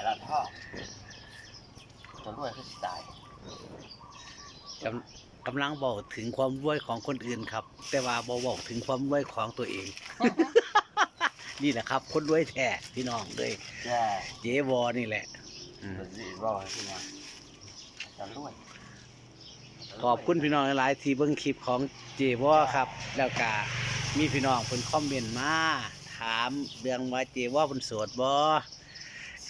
ายละท่อจะรวยคือสิตายกำกำลังบอกถึงความรวยของคนอื่นครับ แต่ว่าบอบอกถึงความรวยของตัวเอง นี่แหละครับ คนรวยแท้พี่น้องเลยแย่เจวอนี่แหละอืมจะสิรอขึ้นมาจะรวยขอบคุณพี่น้องหลายๆที่เบิ่งคลิปของเจวอครับ แล้วก็มีพี่น้องเพิ่นคอมเมนต์มาถามเรื่องว่าเจวอเพิ่นโสดบ่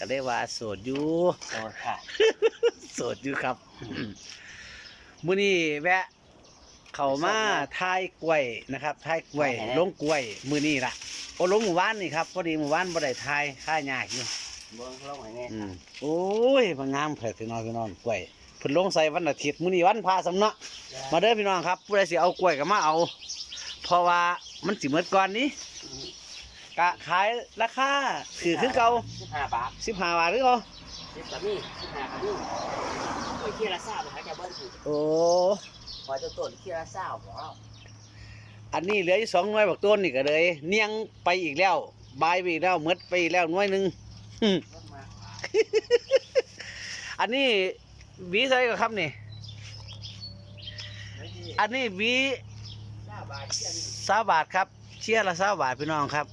ก็ได้ว่าโสดอยู่โอ้ค่ะ โสดอยู่ครับมื้อนี้แวะ เข้ามาทายกล้วยนะครับทายกล้วยลงกล้วย มื้อนี้ล่ะโอ้ลงหมู่บ้านนี่ครับพอดีหมู่บ้านบ่ได้ทายค่ายากอยู่เบิ้งลงไห้แน่อืมโอ้ยมางามแผลพี่น้องพี่น้องกล้วยเพิ่นลงใส่วันอาทิตย์มื้อนี้วันพระสำเนาะมาเด้อพี่น้องครับผู้ใดสิเอากล้วยก็มาเอา เพราะว่ามันสิหมดก่อนนี้ กะขายราคาคือคือเก่าสิบห้าบาท15บาทคือเก่าสิบกะมี่สิบห้ากะมี่โอ้ยเคียละซ่าไปหาแกเบิ้ลถูกโอ้พอจะต้นเคียละซ่าของเราอันนี้เหลืออยู่สองหน่วยบักต้นนี่ก็เลย เนียงไปอีกแล้วบายไปอีกแล้วหมดไปอีกแล้วหน่วยหนึงหึลงมาอันนี้หวีใส่ก็ครับนี่ไม่ดีอันนี้หวีซ่าบาทเคียนี่สาบาทครับ เชียร์ละสาบาทพี่น้องครับ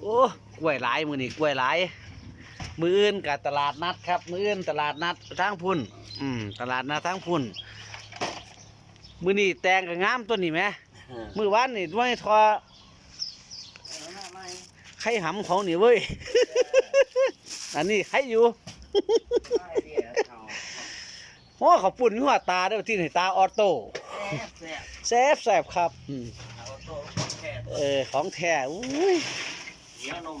โอ้กล้วยหลายมือนี่กล้วยหลาย มืออื่นกับตลาดนัดครับ มืออื่นตลาดนัดทางพุ่น อืมตลาดนัดทางพุ่น มือนี่แตงกับงามตัวนี้ไหมเออมือวานนี่ด้วยทอเอาหน้าไม้ไข่หำของนี่เว้ย อันนี้ไข่อยู่ไม้เดียวเอาโอ้เขาปุ่นหัวตาเด้อที่นี่ตาออโต้แซ่บแซ่บแซบแซบครับอืมเอาโต้แค่เออ ของแท้อุ้ย เหนียวนม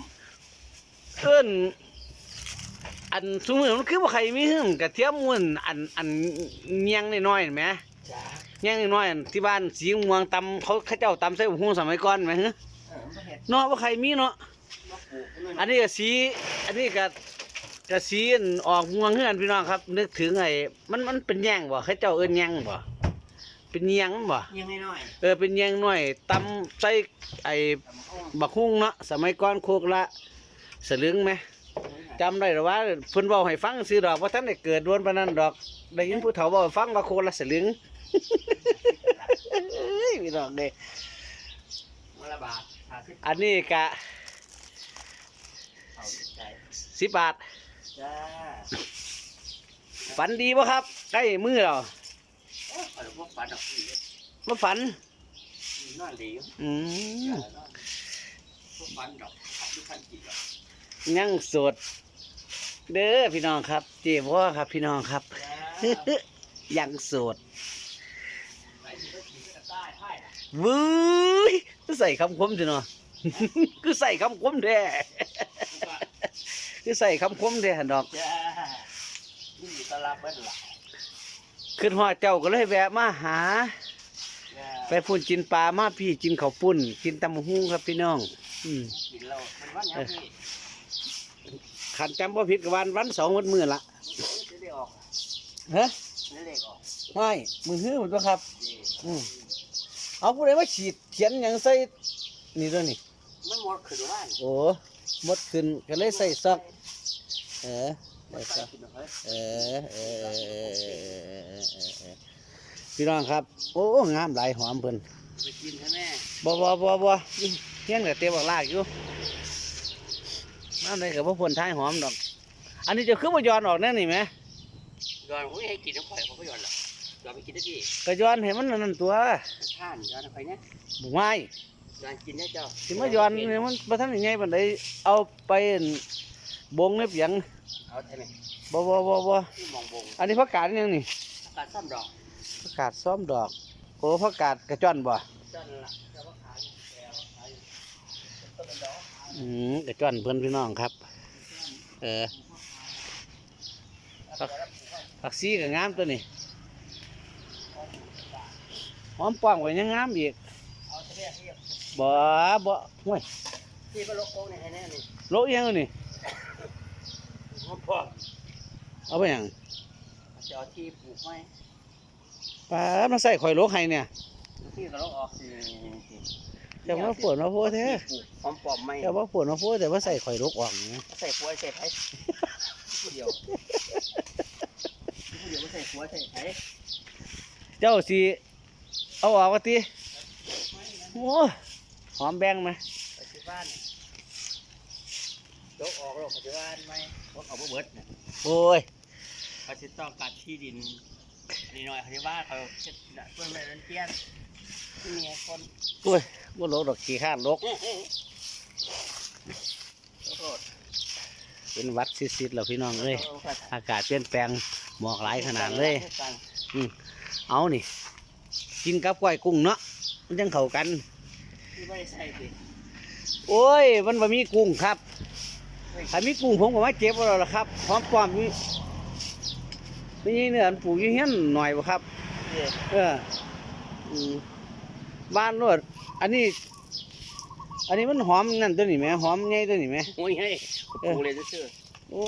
เอิ้นอันสมมือมันคือว่าใครมีหึ่งกระเทียมม่วนอันอันเนียงน้อยๆเห็นไหมจ้าเนียงน้อยๆอันที่บ้านสีม่วงตำเขาเขาเจ้าตำใส่หุงสมัยก่อนไหมฮะเออมันเห็ดเนาะว่าใครมีเนาะมะกรูดมันอันนี้ก็สี อันนี้ก็ก็สีอันออกม่วงเฮือนพี่น้องครับ นึกถึงไอ้มันมันเป็นแยงบ่เขาเจ้าเอิ้นแยงบ่ เป็นแยงบ่ยังน้อยเออเป็นแยงน้อยตำใส่ไอ้ๆทำห้องบักฮุ่งเนาะสมัยก่อนโคกละสลึงไหมจำได้หรือว่าเพิ่นเว้าให้ฟังซื้อดอกว่าท่านได้เกิดดวนปานนั้นดอกได้ยินผู้เฒ่าเว้าให้ฟังว่าโคนละสลึง เอ้ยพี่น้องเด้มะละบาทหาสิบอันนี้กะเอาใจ10บาทจ้าฝันดีบ่ครับใกล้มือแล้ว โอ้ยเอาพวกฝันออกนี่มาฝัน นอนดีอยู่อืมพวกฝันดอกเอาทุกท่านกินดอกยังโสด เด้อพี่น้องครับ เจ็บบ่ครับพี่น้องครับจ้ายังโสดไปที่ก็กินก็ได้ให้นะวื้ยคือใส่คำคมสิเนาะ คือใส่คำคมแท้คือใส่คำคมแท้หั่นดอก จ้านี่ตลาดเบิ้ลล่ะ ขึ้นฮอดเจ้าก็เลยแวะมาหาจ้าไปพูนกินปลามาพี่กินข้าวปุ้น กินตำบักหุ่งครับพี่น้อง อืมกินเรามันวันยังพี่ขันจำบ่ผิดกับวันวันสองวันมื้อละจะได้ออกฮะนี่เลขออกไม่มือฮื้อหมดตัวครับนี่อืมเอาผู้ใดมาฉีดเขียนหยังใส่นี่ตัวนี้มันหมดขึ้นว่านโอ้หมดขึ้นก็เลยใส่ซอกเออ มัใส่เออเออเออเออเออพี่น้องครับ โอ้งามหลายหอมเพิ่นไปกินใช่ไหมบ่บ่บ่บ่เพียงแต่เตะบักลากอยู่น้ำใดก็บ่พ้นท้ายหอมดอก อันนี้จะคือบ่ย้อนออกแน่นี่แหมย้อนผมให้กินน้ำข่อยผมก็ย้อนหรอกย้อนไปกินได้พี่ก็ย้อนให้มันนั่นตัวท่านย้อนข่อยเนี่ยบ่ไม้ย้อนกินได้เจ้าสิมาย้อนนี่มันบ่ทันได้ใหญ่ปานใดเอาไป บงในเปียงเอาใช่ไหมบ่บ่บ่บ่ที่มองบงอันนี้ผักกาดอิหยังนี่การซ้ำดอกผักกาดซ้อมดอกโอ้ผักกาดกระจ้อนบ่จ้านั่นล่ะแต่ว่าขายแต่ว่าขายต้นเป็นดอกอืมกระจ้อนเพิ่นพี่น้องครับ เออผักผักซีก็งามตัวนี้หอมป้องก็ยังงามอีกเอาเรียกเรียกบ่บ่ห่วยที่ก็ลกโค้งในให้แน่นี่โลอีหยังอ ยู่นี่หอมพ่อเอาไปหยังจะเอาที่ปลูกไว้ปลามาใส่ข่อยโลกให้เนี่ยที่ก็ลกออกสิแต่ว่าปวดมาโพดแท้ปลูกหอมปลอมไม่แต่ว่าปวดมาโพดแต่ว่าใส่ข่อยลกออกนี่ใส่หัวใส่ไผ่ผู้เดียวผู้เดียวไม่ใส่หัวใส่ไผ่เจ้าสิเอาออกว่าติโอ้หอมแบงไหมปัจจุบัน ยกออกแล้วปัจจุบันไหมเพราะเขาบ่เบิดเนี่ยโอ้ยเขาจะต้องการที่ดินนี่หน่อยเขาจะว่าเขาจะเพื่อนแม่นั้นเตี้ยนที่มีคนโอ้ยว่าลกดอกขี้ข้านลกโทษเป็นหวัดซิดๆแล้วพี่น้องเอ้ยอากาศเปลี่ยนแปลงหมอกหลายขนาดเลยเอานี่ กินกับก้อยกุ้งเนาะมันยังเข้ากัน ที่ไม่ได้ใส่สิโอ้ย มันบ่มีกุ้งครับ ถ้ามีกุ้งผมก็มาเก็บเอาแล้วล่ะครับพร้อมปลอมมีไม่ใช่เนื้ออันปลูกอยู่เฮียนหน่อยบ่ครับเนี่ยเอออืมบ้านรวดอันนี้ อันนี้มันหอมนั่นตัวนี้ไหมหอมใหญ่ตัวนี้ไหมโอ้ยให้ปูเลยซื่อโอ้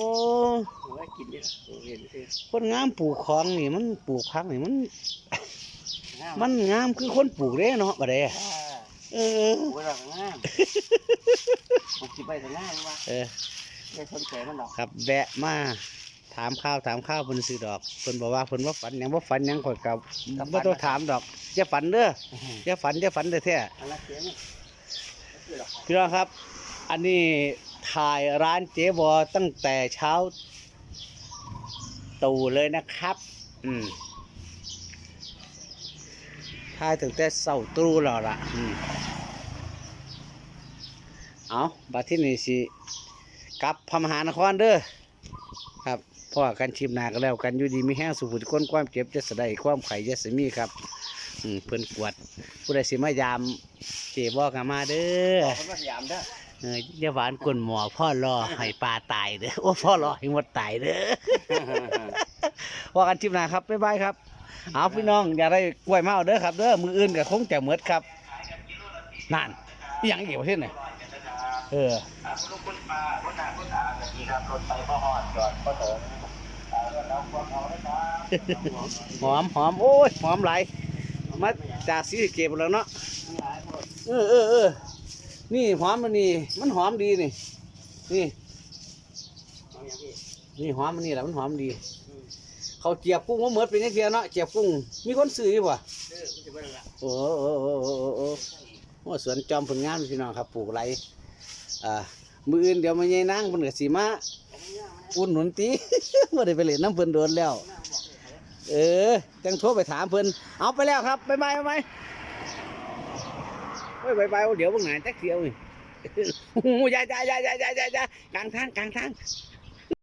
ปูให้กินเนี่ยปูเห็นซื่อคนงามปลูกของนี่มันปลูกพักนี่มันงามมันงามคือคนปลูกเด้เนาะบ่ได้อ่าเออปูเรางามปูกินไปแต่งามว่าเออ ไม่สนใจมันหรอกครับแวะมาถามข้าวถามข้าวเพิ่นซื้อดอกเพิ่นบอกว่าเพิ่นว่าฝันหยังบ่ฝันหยังข่อยกับบ่ต้องถามดอกอย่าฝันเด้ออย่าฝันอย่าฝันแท้อันละเสียงนี่คือหรอกๆพี่น้องครับ อันนี้ถ่ายร้านเจ๊บอตั้งแต่เช้าตู่เลยนะครับ อืมถ่ายตั้งแต่เช้าตรู่แล้วล่ะ อืมเอาบัดที่นี่สิ กลับพระมหานครเด้อครับพ่อกันชิมหนาก็แล้วกันอยู่ดีมีแห้งสุขุดก้นความเจ็บจะสะได้ความไข่จะสมีครับอืมเพิ่นกวดผู้ใดสิมายามเจ๊บอกกันมาเด้อคนมาสยามเด้อเอออย่าหวานกลนหมอพ่อรอให้ปลาตายเด้อโอ้พ่อรอให้หมดตายเด้อว่ากันชิมหนาครับบ๊ายบายครับเอาพี่น้องอย่าได้กล้วยมาเอาเด้อครับเด้อมืออื่นก็คงจะเหมือดครับนั่นอิหยังเกี่ยวเช่นไหน เออลูกคุณปลาคนหนาคนตาแบบนี้ครับรถไฟพ่อหอดจอดพ่อเถิงเราควงเอาได้ครับหอมหอมโอ้ยหอมหลายมาจากสีสะเก็บแล้วเนาะเออเออเออนี่หอมมันนี่มันหอมดีนี่นี่นี่หอมมันนี่แหละมันหอมดี เขาเจียบกุ้งว่าเหมือนเป็นยังเทียเนาะเจียบกุ้งมีคนซื้ออยู่ป่ะโอ้โอ้โอ้โอ้โอ้โอ้โอ้สวนจอมผลงานพี่น้องครับปลูกไร อ่ามืออื่นเดี๋ยวมาใหญ่นางเพิ่นก็สิมาอุ่นหนุนตี บ่ได้ไปเล่นน้ำเพิ่นโดนแล้ว เออจังโทรไปถามเพิ่นเอาไปแล้วครับบ๊ายบายบ๊ายบายโอ้ยบ๊ายบายเดี๋ยวเบิ่งหน้าจักเสียวนี่ โอ้ยยาอยาอยาอยาอยาอยากลางทางกลางทาง